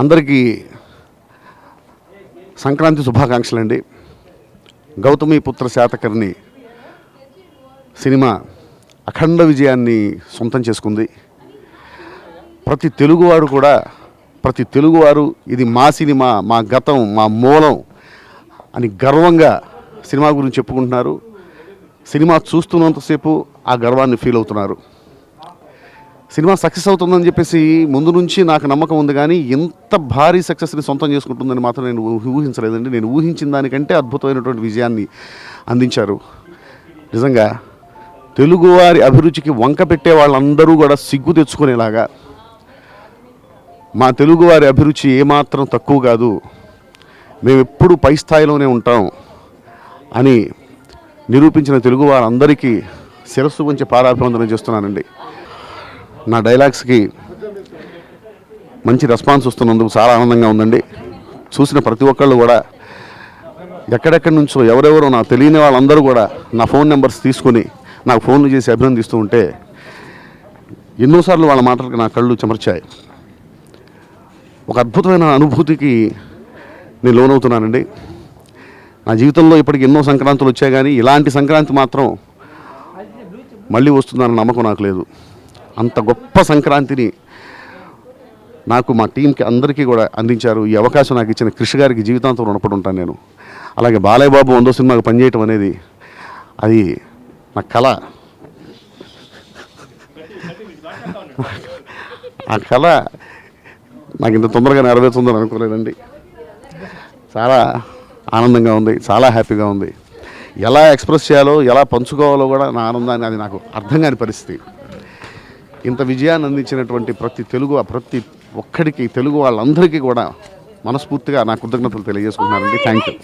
అందరికీ సంక్రాంతి శుభాకాంక్షలు అండి. గౌతమి పుత్ర శాతకర్ణి సినిమా అఖండ విజయాన్ని సొంతం చేసుకుంది. ప్రతి తెలుగువాడు కూడా ప్రతి తెలుగువారు ఇది మా సినిమా మా గతం మా మూలం అని గర్వంగా సినిమా గురించి చెప్పుకుంటున్నారు. సినిమా చూస్తున్నంతసేపు ఆ గర్వాన్ని ఫీల్ అవుతున్నారు. సినిమా సక్సెస్ అవుతుందని చెప్పేసి ముందు నుంచి నాకు నమ్మకం ఉంది కానీ ఇంత భారీ సక్సెస్ని సొంతం చేసుకుంటుందని మాత్రం నేను ఊహించలేదండి. నేను ఊహించిన దానికంటే అద్భుతమైనటువంటి విజయాన్ని అందించారు. నిజంగా తెలుగువారి అభిరుచికి వంక పెట్టే వాళ్ళందరూ కూడా సిగ్గు తెచ్చుకునేలాగా మా తెలుగువారి అభిరుచి ఏమాత్రం తక్కువ కాదు. మేము ఎప్పుడు పై స్థాయిలోనే ఉంటాం అని నిరూపించిన తెలుగు వారందరికీ శిరస్సు వంచి పారాభివందనం చేస్తున్నానండి. నా డైలాగ్స్కి మంచి రెస్పాన్స్ వస్తున్నందుకు చాలా ఆనందంగా ఉందండి. చూసిన ప్రతి ఒక్కళ్ళు కూడా ఎక్కడెక్కడి నుంచో ఎవరెవరో నాకు తెలియని వాళ్ళందరూ కూడా నా ఫోన్ నెంబర్స్ తీసుకొని నాకు ఫోన్లు చేసి అభినందిస్తూ ఉంటే ఎన్నోసార్లు వాళ్ళ మాటలకు నా కళ్ళు చెమర్చాయి. ఒక అద్భుతమైన అనుభూతికి నేను లోనవుతున్నానండి. నా జీవితంలో ఇప్పటికి ఎన్నో సంక్రాంతులు వచ్చాయి కానీ ఇలాంటి సంక్రాంతి మాత్రం మళ్ళీ వస్తుందన్న నమ్మకం నాకు లేదు. అంత గొప్ప సంక్రాంతిని నాకు మా టీంకి అందరికీ కూడా అందించారు. ఈ అవకాశం నాకు ఇచ్చిన కృషి గారికి జీవితాంతం రుణపడి ఉంటాను నేను. అలాగే బాలయ్య బాబు వందో సినిమాకి పనిచేయటం అనేది అది నా కళ. ఆ కళ నాకు ఇంత తొందరగా నెరవేరుతుందని అనుకోలేదండి. చాలా ఆనందంగా ఉంది చాలా హ్యాపీగా ఉంది. ఎలా ఎక్స్ప్రెస్ చేయాలో ఎలా పంచుకోవాలో కూడా నా ఆనందాన్ని అది నాకు అర్థం కాని పరిస్థితి. ఇంత విజయాన్ని అందించినటువంటి ప్రతి తెలుగు ప్రతి ఒక్కడికి తెలుగు వాళ్ళందరికీ కూడా మనస్ఫూర్తిగా నా కృతజ్ఞతలు తెలియజేసుకుంటున్నానండి. Thank you